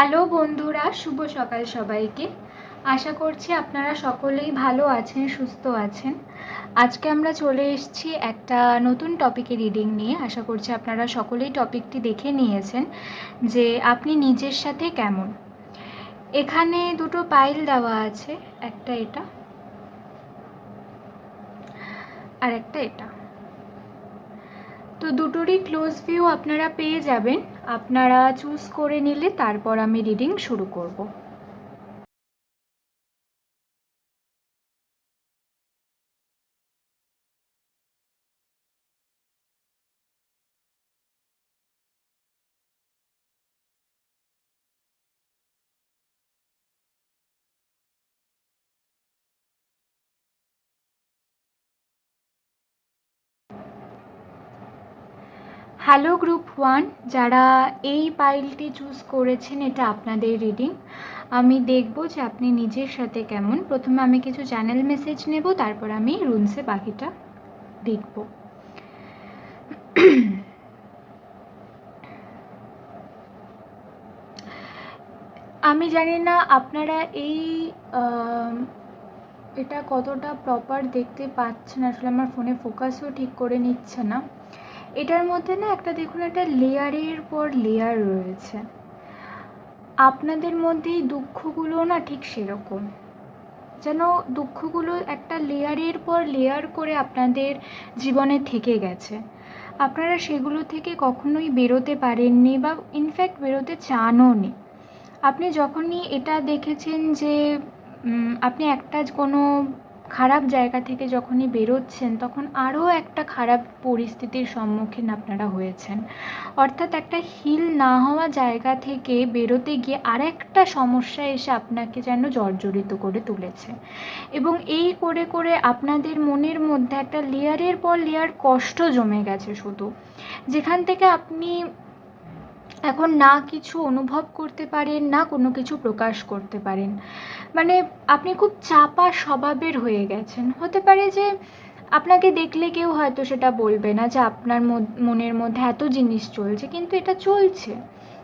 Hello বন্ধুরা, শুভ সকাল সবাইকে। আশা করছি আপনারা সকলেই ভালো আছেন, সুস্থ আছেন। আজকে আমরা চলে এসেছি একটা নতুন টপিকে রিডিং নিয়ে। আশা করছি আপনারা সকলেই টপিকটি দেখে নিয়েছেন যে আপনি নিজের সাথে কেমন। এখানে দুটো পাইল দেওয়া আছে, একটা এটা আর একটা এটা। তো দুটোরই ক্লোজ ভিউ আপনারা পেয়ে যাবেন। আপনারা চুজ করে নিলে তারপর আমি রিডিং শুরু করব। হ্যালো গ্রুপ ওয়ান, যারা এই পাইলটি চুজ করেছেন, এটা আপনাদের রিডিং। আমি দেখব যে আপনি নিজের সাথে কেমন। প্রথমে আমি কিছু চ্যানেল মেসেজ নেব, তারপর আমি রুলসে বাকিটা দেখব। আমি জানি না আপনারা এই এটা কতটা প্রপার দেখতে পাচ্ছেন। আসলে আমার ফোনে ফোকাসও ঠিক করে নিচ্ছে না। এটার মধ্যে না একটা দেখুন, একটা লেয়ারের পর লেয়ার রয়েছে। আপনাদের মধ্যে দুঃখগুলো না ঠিক সেরকম। যেন দুঃখগুলো একটা লেয়ারের পর লেয়ার করে আপনাদের জীবনে থেকে গেছে। আপনারা সেগুলো থেকে কখনোই বেরোতে পারেননি বা ইনফ্যাক্ট বেরোতে চানও নি আপনি যখনই এটা দেখেছেন যে আপনি একটা কোনো খারাপ জায়গা থেকে যখনই বেরোচ্ছেন, তখন আরও একটা খারাপ পরিস্থিতির সম্মুখীন আপনারা হয়েছেন। অর্থাৎ একটা হিল না হওয়া জায়গা থেকে বেরোতে গিয়ে আরেকটা সমস্যা এসে আপনাকে যেন জর্জরিত করে তুলেছে। এবং এই করে করে আপনাদের মনের মধ্যে একটা লেয়ারের পর লেয়ার কষ্ট জমে গেছে শুধু। যেখান থেকে আপনি এখন না কিছু অনুভব করতে পারেন, না কোনো কিছু প্রকাশ করতে পারেন। মানে আপনি খুব চাপা স্বভাবের হয়ে গেছেন। হতে পারে যে আপনাকে দেখলে কেউ হয়তো সেটা বলবে না যে আপনার মনের মধ্যে এত জিনিস চলছে, কিন্তু এটা চলছে।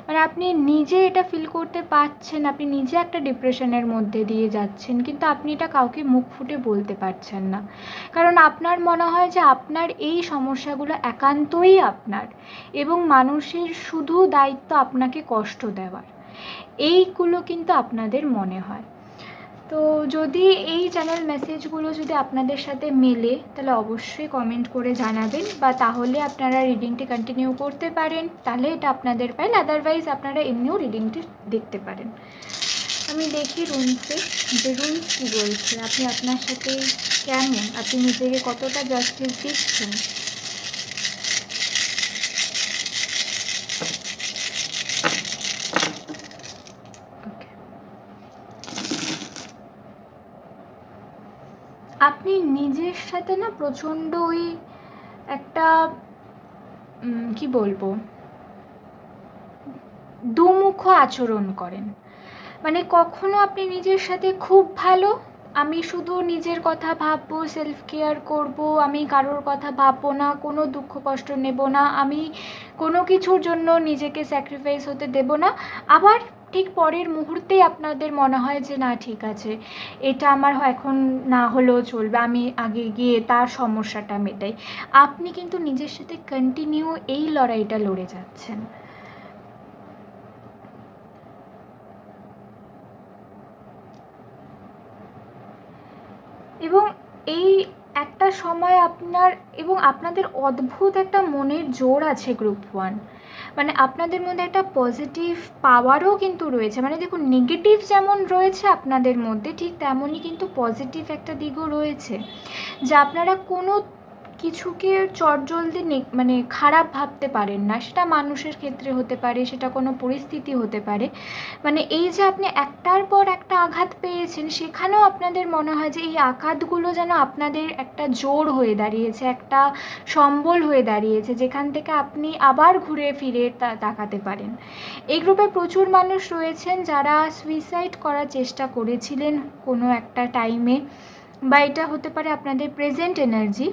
মানে আপনি নিজে এটা ফিল করতে পারছেন, আপনি নিজে একটা ডিপ্রেশনের মধ্যে দিয়ে যাচ্ছেন, কিন্তু আপনি এটা কাউকে মুখ ফুটে বলতে পারছেন না। কারণ আপনার মনে হয় যে আপনার এই সমস্যাগুলো একান্তই আপনার এবং মানুষের শুধু দায়িত্ব আপনাকে কষ্ট দেওয়ার। এইগুলো কিন্তু আপনাদের মনে হয়। তো যদি এই চ্যানেল মেসেজগুলো যদি আপনাদের সাথে মেলে, তাহলে অবশ্যই কমেন্ট করে জানাবেন বা তাহলে আপনারা রিডিংটি কন্টিনিউ করতে পারেন। তাহলে এটা আপনাদের পাইল আদারওয়াইজ আপনারা এমনিও রিডিংটি দেখতে পারেন। আমি দেখি রুমসে যে রুমস কী বলছে, আপনি আপনার সাথে কেমন? আপনি নিজেকে কতটা জাস্টিস দিচ্ছেন ওকে আপনি নিজের সাথে না প্রচণ্ড ওই একটা কি বলব? দুমুখ আচরণ করেন। মানে কখনো আপনি নিজের সাথে খুব ভালো, আমি শুধু নিজের কথা ভাববো সেলফ কেয়ার করব, আমি কারোর কথা ভাববো না, কোনো দুঃখ কষ্ট নেব না, আমি কোনো কিছুর জন্য নিজেকে স্যাক্রিফাইস হতে দেব না। আবার ঠিক পরের মুহূর্তেই আপনাদের মনে হয় যে না, ঠিক আছে, এটা আমার এখন না হলেও চলবে, আমি আগে গিয়ে তার সমস্যাটা মেটাই। আপনি কিন্তু নিজের সাথে কন্টিনিউ এই লড়াইটা লড়ে যাচ্ছেন। এবং এই একটা সময় আপনার এবং আপনাদের অদ্ভুত একটা মনের জোর আছে গ্রুপ ওয়ান মানে আপনাদের মধ্যে একটা পজিটিভ পাওয়ারও কিন্তু রয়েছে। মানে দেখুন নেগেটিভ যেমন রয়েছে আপনাদের মধ্যে, ঠিক তেমনই কিন্তু পজিটিভ একটা দিকও রয়েছে। যা আপনারা কোনো কিছুকে চটজলদি মানে খারাপ ভাবতে পারেন না। সেটা মানুষের ক্ষেত্রে হতে পারে, সেটা কোনো পরিস্থিতি হতে পারে। মানে এই যে আপনি একটার পর একটা আঘাত পেয়েছেন, সেখানেও আপনাদের মনে হয় যে এই আঘাতগুলো যেন আপনাদের একটা জোর হয়ে দাঁড়িয়েছে, একটা সম্বল হয়ে দাঁড়িয়েছে, যেখান থেকে আপনি আবার ঘুরে ফিরে তাকাতে পারেন। এই গ্রুপে প্রচুর মানুষ রয়েছেন যারা সুইসাইড করার চেষ্টা করেছিলেন কোনো একটা টাইমে বা এটা হতে পারে আপনাদের প্রেজেন্ট এনার্জি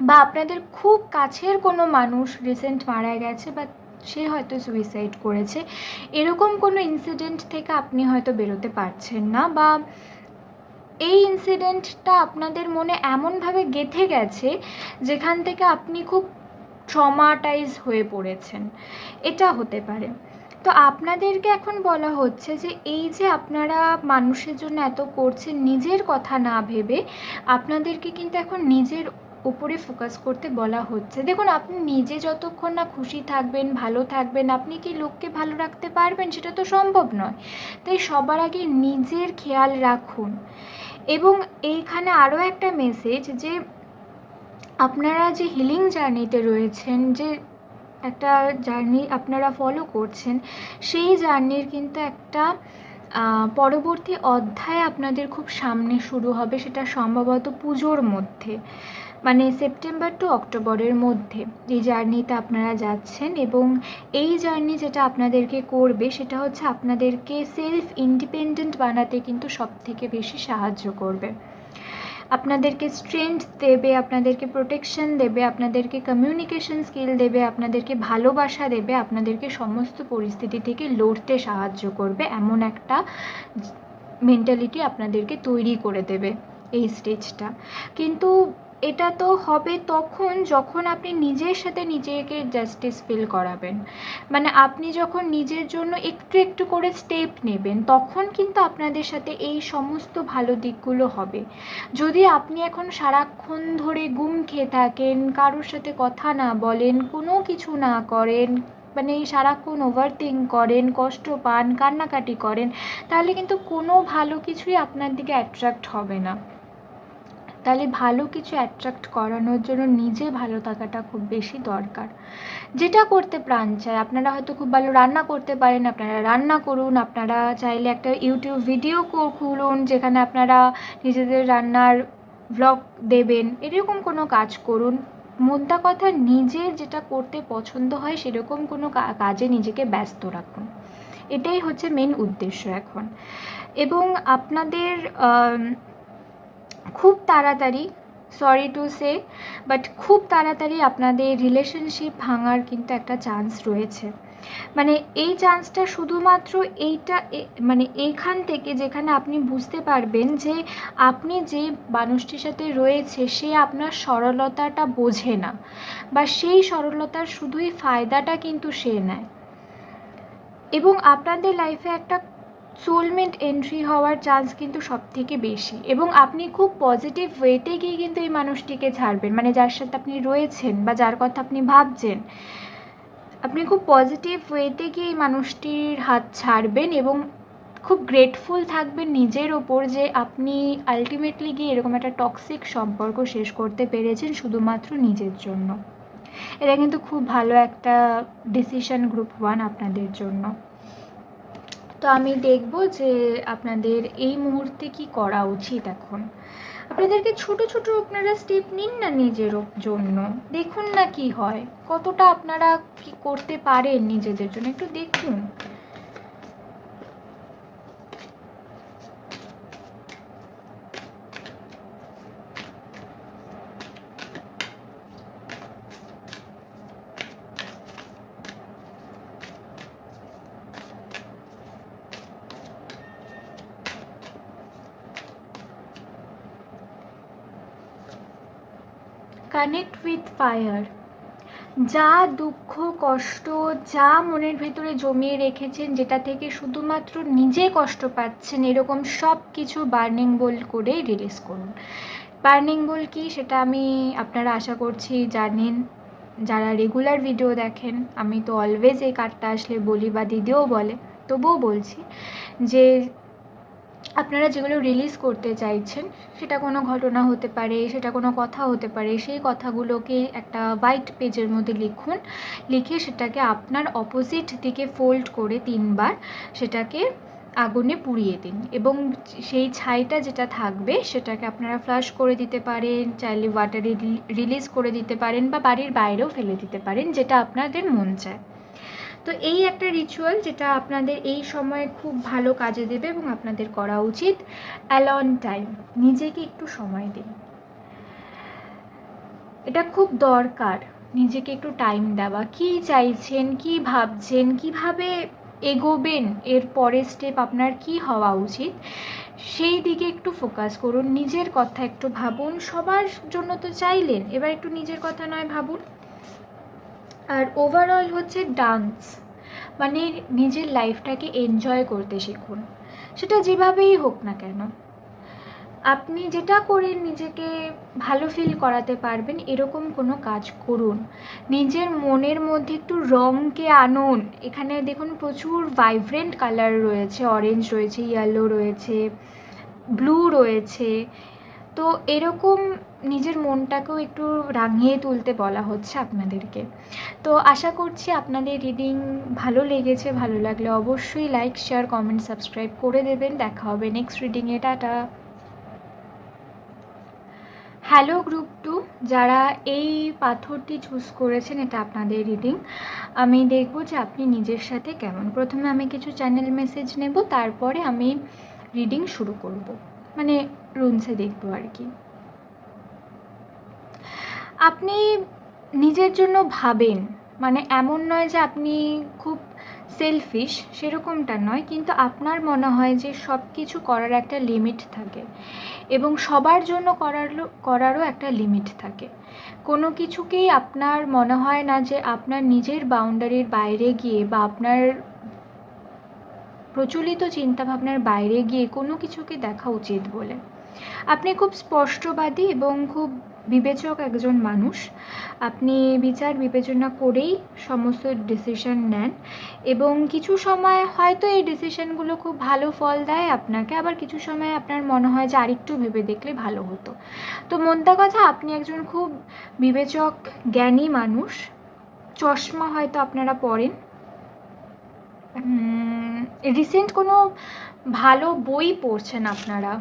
বা আপনাদের খুব কাছের কোনো মানুষ রিসেন্ট মারা গেছে বা সে হয়তো সুইসাইড করেছে, এরকম কোনো ইনসিডেন্ট থেকে আপনি হয়তো বেরোতে পারছেন না বা এই ইনসিডেন্টটা আপনাদের মনে এমনভাবে গেঁথে গেছে যেখান থেকে আপনি খুব ট্রমাটাইজ হয়ে পড়েছেন। এটা হতে পারে। তো আপনাদেরকে এখন বলা হচ্ছে যে এই যে আপনারা মানুষের জন্য এত করছেন, নিজের কথা না ভেবে, আপনাদেরকে কিন্তু এখন নিজের উপরে ফোকাস করতে বলা হচ্ছে। দেখুন, আপনি নিজে যতক্ষণ না খুশি থাকবেন, ভালো থাকবেন, আপনি কি লোককে ভালো রাখতে পারবেন? সেটা তো সম্ভব নয়। তাই সবার আগে নিজের খেয়াল রাখুন। এবং এইখানে আরও একটা মেসেজ যে, আপনারা যে হিলিং জার্নিতে রয়েছেন, যে একটা জার্নি আপনারা ফলো করছেন, সেই জার্নির কিন্তু একটা পরবর্তী অধ্যায় আপনাদের খুব সামনে শুরু হবে, সেটা সম্ভবত পুজোর মধ্যে। মানে সেপ্টেম্বর টু অক্টোবরের মধ্যে এই জার্নিতে আপনারা যাচ্ছেন এবং এই জার্নি যেটা আপনাদেরকে করবে সেটা হচ্ছে আপনাদেরকে সেলফ ইন্ডিপেন্ডেন্ট বানাতে কিন্তু সব থেকে বেশি সাহায্য করবে। আপনাদেরকে স্ট্রেংথ দেবে, আপনাদেরকে প্রোটেকশন দেবে, আপনাদেরকে কমিউনিকেশন স্কিল দেবে, আপনাদেরকে ভালোবাসা দেবে, আপনাদেরকে সমস্ত পরিস্থিতি থেকে লড়তে সাহায্য করবে। এমন একটা মেন্টালিটি আপনাদেরকে তৈরি করে দেবে এই স্টেজটা কিন্তু এটা তো হবে তখন যখন আপনি নিজের সাথে নিজেকে জাস্টিস ফিল করাবেন। মানে আপনি যখন নিজের জন্য একটু একটু করে স্টেপ নেবেন, তখন কিন্তু আপনাদের সাথে এই সমস্ত ভালো দিকগুলো হবে। যদি আপনি এখন সারাক্ষণ ধরে গুম খেয়ে থাকেন, কারোর সাথে কথা না বলেন, কোনো কিছু না করেন মানে সারাক্ষণ ওভার থিঙ্ক করেন, কষ্ট পান, কান্নাকাটি করেন, তাহলে কিন্তু কোনো ভালো কিছুই আপনার দিকে অ্যাট্রাক্ট হবে না। তাহলে ভালো কিছু অ্যাট্রাক্ট করানোর জন্য নিজে ভালো থাকাটা খুব বেশি দরকার। যেটা করতে প্রাণ চায়, আপনারা হয়তো খুব ভালো রান্না করতে পারেন, আপনারা রান্না করুন, আপনারা চাইলে একটা ইউটিউব ভিডিও খুলুন, যেখানে আপনারা নিজেদের রান্নার ভ্লগ দেবেন, এরকম কোনো কাজ করুন। মোদ্দা কথা নিজের যেটা করতে পছন্দ হয়, সেরকম কোনো কাজে নিজেকে ব্যস্ত রাখুন। এটাই হচ্ছে মেন উদ্দেশ্য এখন। এবং আপনাদের খুব তাড়াতাড়ি সরি টু সে বাট খুব তাড়াতাড়ি আপনাদের রিলেশনশিপ ভাঙার কিন্তু একটা চান্স রয়েছে। মানে এই চান্সটা শুধুমাত্র এইটা মানে এইখান থেকে যেখানে আপনি বুঝতে পারবেন যে আপনি যে মানুষটির সাথে রয়েছে, সে আপনার সরলতাটা বোঝে না। বা সেই সরলতার শুধুই ফায়দাটা কিন্তু সে নেয়। এবং আপনাদের লাইফে একটা সোলমেট এন্ট্রি হওয়ার চান্স কিন্তু সব থেকে বেশি। এবং আপনি খুব পজিটিভ ওয়েতে গিয়ে কিন্তু এই মানুষটিকে ছাড়বেন। মানে যার সাথে আপনি রয়েছেন বা যার কথা আপনি ভাবছেন, আপনি খুব পজিটিভ ওয়েতে গিয়ে এই মানুষটির হাত ছাড়বেন এবং খুব গ্রেটফুল থাকবেন নিজের ওপর যে আপনি আলটিমেটলি গিয়ে এরকম একটা টক্সিক সম্পর্ক শেষ করতে পেরেছেন শুধুমাত্র নিজের জন্য। এটা কিন্তু খুব ভালো একটা ডিসিশন গ্রুপ ওয়ান আপনাদের জন্য। তো আমি দেখব যে আপনাদের এই মুহূর্তে কি করা উচিত এখন। আপনাদেরকে ছোট ছোট আপনারা স্টেপ নিন না নিজের জন্য। দেখুন না কি হয়। কতটা আপনারা কি করতে পারেন নিজেদের জন্য? একটু দেখুন। কানেক্ট উইথ ফায়ার যা দুঃখ, কষ্ট, যা মনের ভেতরে জমিয়ে রেখেছেন, যেটা থেকে শুধুমাত্র নিজে কষ্ট পাচ্ছেন, এরকম সব কিছু বার্নিং বোল করে রিলিজ করুন। বার্নিং বোল কি? সেটা আমি আপনারা আশা করছি জানেন। যারা রেগুলার ভিডিও দেখেন, আমি তো অলওয়েজ এই কার্ডটা আসলে বলি বা দিদিও বলে, তবুও বলছি যে আপনারা যেগুলো রিলিজ করতে চাইছেন, সেটা কোনো ঘটনা হতে পারে, সেটা কোনো কথা হতে পারে, সেই কথাগুলোকে একটা হোয়াইট পেজের মধ্যে লিখুন, লিখে সেটাকে আপনার অপোজিট দিকে ফোল্ড করে তিনবার সেটাকে আগুনে পুড়িয়ে দিন। এবং সেই ছাইটা যেটা থাকবে, সেটাকে আপনারা ফ্লাশ করে দিতে পারেন, চাইলে ওয়াটারে রিলিজ করে দিতে পারেন বা বাড়ির বাইরেও ফেলে দিতে পারেন, যেটা আপনাদের মন চায়। তো এই একটা রিচুয়াল যেটা আপনাদের এই সময়ে খুব ভালো কাজে দেবে এবং আপনাদের করা উচিত অ্যালন টাইম নিজেকে একটু সময় দিন। এটা খুব দরকার, নিজেকে একটু টাইম দেওয়া। কী চাইছেন, কী ভাবছেন, কীভাবে এগোবেন, এর পরের স্টেপ আপনার কি হওয়া উচিত, সেই দিকে একটু ফোকাস করুন। নিজের কথা একটু ভাবুন। সবার জন্য তো চাইলেন, এবার একটু নিজের কথা নয় ভাবুন। আর ওভারঅল হচ্ছে ডান্স মানে নিজের লাইফটাকে এনজয় করতে শিখুন। সেটা যেভাবেই হোক না কেন, আপনি যেটা করে নিজেকে ভালো ফিল করাতে পারবেন, এরকম কোনো কাজ করুন। নিজের মনের মধ্যে একটু রঙকে আনুন। এখানে দেখুন প্রচুর ভাইব্রেন্ট কালার রয়েছে অরেঞ্জ রয়েছে ইয়েলো রয়েছে ব্লু রয়েছে। তো এরকম নিজের মনটাকেও একটু রাঙিয়ে তুলতে বলা হচ্ছে আপনাদেরকে। তো আশা করছি আপনাদের রিডিং ভালো লেগেছে, ভালো লাগলে অবশ্যই লাইক শেয়ার কমেন্ট সাবস্ক্রাইব করে দেবেন। দেখা হবে নেক্সট রিডিংয়ে টাটা। হ্যালো গ্রুপ টু যারা এই পাথরটি চুজ করেছেন, এটা আপনাদের রিডিং আমি দেখব যে আপনি নিজের সাথে কেমন। প্রথমে আমি কিছু চ্যানেল মেসেজ নেব, তারপরে আমি রিডিং শুরু করব। মানে রুমসে দেখব আর কি। আপনি নিজের জন্য ভাবেন মানে এমন নয় যে আপনি খুব সেলফিশ সেরকমটা নয়, কিন্তু আপনার মনে হয় যে সব কিছু করার একটা লিমিট থাকে এবং সবার জন্য করার করারও একটা লিমিট থাকে। কোনো কিছুকেই আপনার মনে হয় না যে আপনার নিজের বাউন্ডারির বাইরে গিয়ে বা আপনার প্রচলিত চিন্তাভাবনার বাইরে গিয়ে কোনো কিছুকে দেখা উচিত বলে। আপনি খুব স্পষ্টবাদী এবং খুব বিবেচক একজন মানুষ। আপনি বিচার বিবেচনা করেই সমস্ত ডিসিশন নেন এবং কিছু সময় হয়তো এই ডিসিশনগুলো খুব ভালো ফল দেয় আপনাকে, আবার কিছু সময় আপনার মনে হয় যে আরেকটু ভেবে দেখলে ভালো হতো। তো মনটা কথা, আপনি একজন খুব বিবেচক, জ্ঞানী মানুষ। চশমা হয়তো আপনারা পড়েন রিসেন্ট কোনো ভালো বই পড়ছেন আপনারা?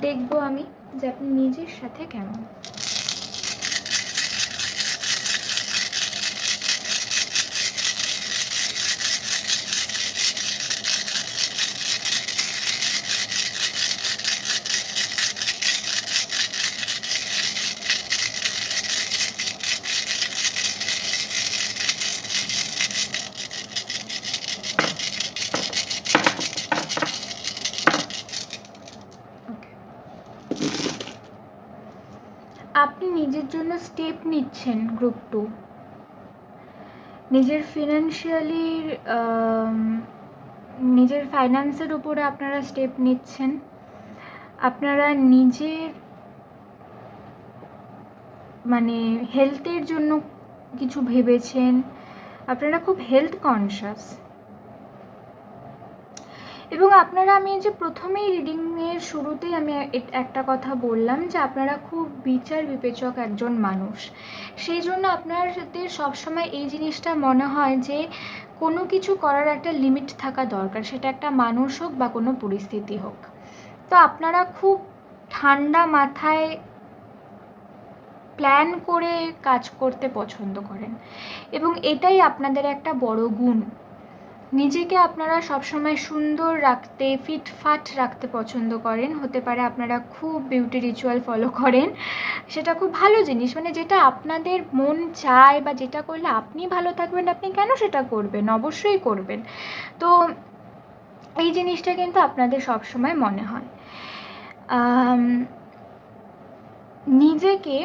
দেখব আমি যে আপনি নিজের সাথে কেমন আপনি জন্য স্টেপ নিচ্ছেন গ্রুপ টু নিজের ফিনান্সিয়ালি নিজের ফাইন্যান্সের উপরে আপনারা স্টেপ নিচ্ছেন। আপনারা নিজের মানে হেলথের জন্য কিছু ভেবেছেন। আপনারা খুব হেলথ কনসাস এবং আপনারা আমি যে প্রথমেই রিডিংয়ের শুরুতেই আমি একটা কথা বললাম যে আপনারা খুব বিচার বিবেচক একজন মানুষ। সেই জন্য আপনাদের সবসময় এই জিনিসটা মনে হয় যে কোনো কিছু করার একটা লিমিট থাকা দরকার, সেটা একটা মানুষ হোক বা কোনো পরিস্থিতি হোক। তো আপনারা খুব ঠান্ডা মাথায় প্ল্যান করে কাজ করতে পছন্দ করেন। এবং এটাই আপনাদের একটা বড় গুণ। নিজেকে আপনারা সবসময় সুন্দর রাখতে, ফিটফাট রাখতে পছন্দ করেন। হতে পারে আপনারা খুব বিউটি রিচুয়াল ফলো করেন। সেটা খুব ভালো জিনিস। মানে যেটা আপনাদের মন চায় বা যেটা করলে আপনি ভালো থাকবেন, আপনি কেন সেটা করবেন? অবশ্যই করবেন। তো এই জিনিসটা কিন্তু আপনাদের সবসময় মনে হয়। নিজেকে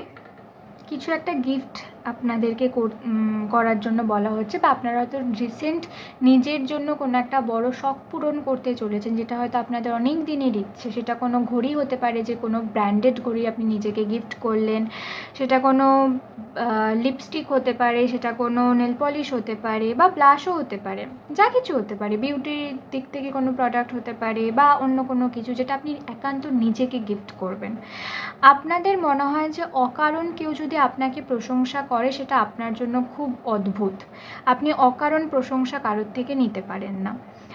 কিছু একটা গিফট আপনাদেরকে করার জন্য বলা হচ্ছে বা আপনারা হয়তো রিসেন্ট নিজের জন্য কোনো একটা বড় শখ পূরণ করতে চলেছেন, যেটা হয়তো আপনাদের অনেক দিনের ইচ্ছে। সেটা কোনো ঘড়ি হতে পারে যে কোনো ব্র্যান্ডেড ঘড়ি আপনি নিজেকে গিফট করলেন। সেটা কোনো লিপস্টিক হতে পারে, সেটা কোনো নেল পলিশ হতে পারে বা ব্লাশও হতে পারে। যা কিছু হতে পারে। বিউটির দিক থেকে কোনো প্রোডাক্ট হতে পারে বা অন্য কোনো কিছু যেটা আপনি একান্ত নিজেকে গিফট করবেন। আপনাদের মনে হয় যে অকারণ কেউ যদি আপনাকে প্রশংসা করে সেটা আপনার জন্য খুব অদ্ভুত। আপনি অকারণ প্রশংসা কারোর থেকে নিতে পারেন না।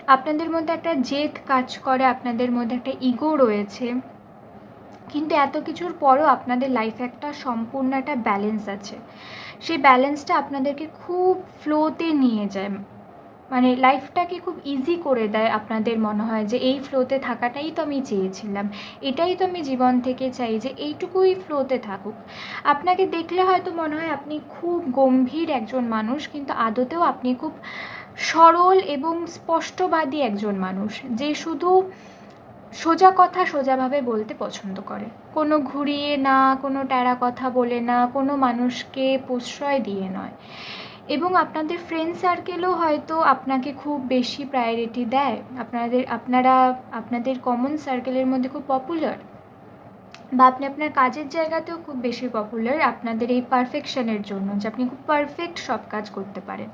আপনাদের মধ্যে একটা জেদ কাজ করে, আপনাদের মধ্যে একটা ইগো রয়েছে। কিন্তু এত কিছুর পরও আপনাদের লাইফে একটা সম্পূর্ণ একটা ব্যালেন্স আছে। সেই ব্যালেন্সটা আপনাদেরকে খুব ফ্লোতে নিয়ে যায়। মানে লাইফটাকে খুব ইজি করে দেয় আপনাদের মনে হয় যে এই ফ্লোতে থাকাটাই তো আমি চেয়েছিলাম? এটাই তো আমি জীবন থেকে চাই যে এইটুকুই ফ্লোতে থাকুক। আপনাকে দেখলে হয়তো মনে হয় আপনি খুব গম্ভীর একজন মানুষ, কিন্তু আদতেও আপনি খুব সরল এবং স্পষ্টবাদী একজন মানুষ, যে শুধু সোজা কথা সোজাভাবে বলতে পছন্দ করে। কোনো ঘুরিয়ে না, কোনো ট্যারা কথা বলে না, কোনো মানুষকে প্রশ্রয় দিয়ে নয়। এবং আপনাদের ফ্রেন্ড সার্কেলও হয়তো আপনাকে খুব বেশি প্রায়োরিটি দেয়। আপনাদের, আপনারা, আপনাদের কমন সার্কেলের মধ্যে খুব পপুলার বা আপনি আপনার কাজের জায়গাতেও খুব বেশি পপুলার আপনাদের এই পারফেকশনের জন্য যে আপনি খুব পারফেক্ট সব কাজ করতে পারেন।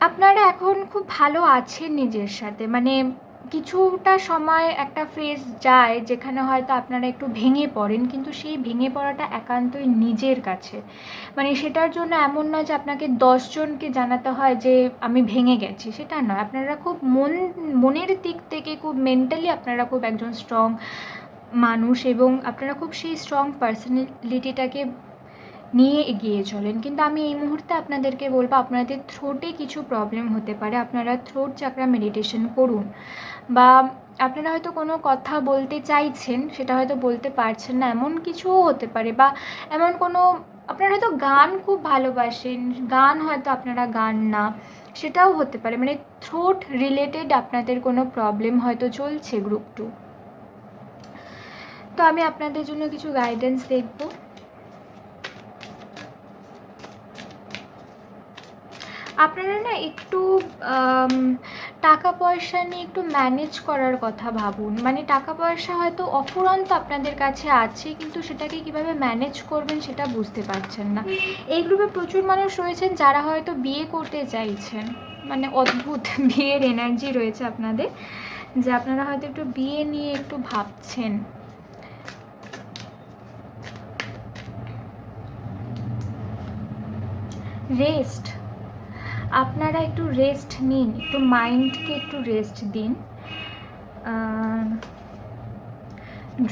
আপনারা এখন খুব ভালো আছেন নিজের সাথে। মানে কিছুটা সময় একটা ফেজ যায় যেখানে হয়তো আপনারা একটু ভেঙে পড়েন, কিন্তু সেই ভেঙে পড়াটা একান্তই নিজের কাছে। মানে সেটার জন্য এমন নয় যে আপনাকে দশজনকে জানাতে হয় যে আমি ভেঙে গেছি, সেটা নয়। আপনারা খুব মন, মনের দিক থেকে খুব মেন্টালি আপনারা খুব একজন স্ট্রং মানুষ এবং আপনারা খুব সেই স্ট্রং পার্সোনালিটিটাকে নিয়ে এগিয়ে চলেন। কিন্তু আমি এই মুহূর্তে আপনাদেরকে বলব, আপনাদের থ্রোটে কিছু প্রবলেম হতে পারে। আপনারা থ্রোট চাকরা মেডিটেশন করুন। বা আপনারা হয়তো কোনো কথা বলতে চাইছেন, সেটা হয়তো বলতে পারছেন না, এমন কিছুও হতে পারে। বা এমন কোনো, আপনারা হয়তো গান খুব ভালোবাসেন, গান হয়তো আপনারা গান না, সেটাও হতে পারে। মানে থ্রোট রিলেটেড আপনাদের কোনো প্রবলেম হয়তো চলছে গ্রুপ টু তো আমি আপনাদের জন্য কিছু গাইডেন্স দেখব। আপনারা না একটু টাকা পয়সা নিয়ে একটু ম্যানেজ করার কথা ভাবুন। মানে টাকা পয়সা হয়তো অফুরন্ত আপনাদের কাছে আছে, কিন্তু সেটাকে কীভাবে ম্যানেজ করবেন সেটা বুঝতে পারছেন না। এই গ্রুপে প্রচুর মানুষ রয়েছেন যারা হয়তো বিয়ে করতে চাইছেন। মানে অদ্ভুত বিয়ের এনার্জি রয়েছে আপনাদের, যে আপনারা হয়তো একটু বিয়ে নিয়ে একটু ভাবছেন। রেস্ট আপনারা একটু রেস্ট নিন, একটু মাইন্ডকে একটু রেস্ট দিন।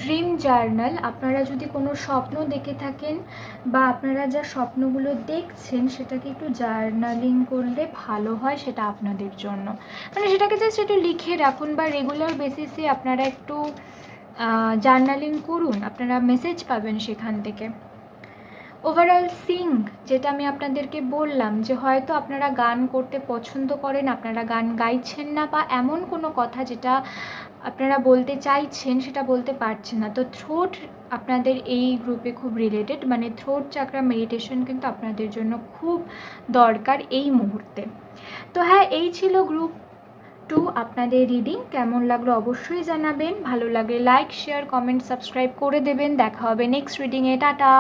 ড্রিম জার্নাল আপনারা যদি কোনো স্বপ্ন দেখে থাকেন বা আপনারা যা স্বপ্নগুলো দেখছেন, সেটাকে একটু জার্নালিং করলে ভালো হয় সেটা আপনাদের জন্য। মানে সেটাকে জাস্ট একটু লিখে রাখুন বা রেগুলার বেসিসে আপনারা একটু জার্নালিং করুন, আপনারা মেসেজ পাবেন সেখান থেকে। ওভারঅল সিং যেটা আমি আপনাদেরকে বললাম যে হয়তো আপনারা গান করতে পছন্দ করেন, আপনারা গান গাইছেন না বা এমন কোনো কথা যেটা আপনারা বলতে চাইছেন সেটা বলতে পারছেন না। তো থ্রোট আপনাদের এই গ্রুপে খুব রিলেটেড মানে থ্রোট চাকরা মেডিটেশন কিন্তু আপনাদের জন্য খুব দরকার এই মুহূর্তে। তো হ্যাঁ এই ছিল গ্রুপ টু আপনাদের রিডিং কেমন লাগল অবশ্যই জানাবেন। ভালো লাগলে লাইক শেয়ার কমেন্ট সাবস্ক্রাইব করে দেবেন। দেখা হবে নেক্সট রিডিংয়ে টাটা!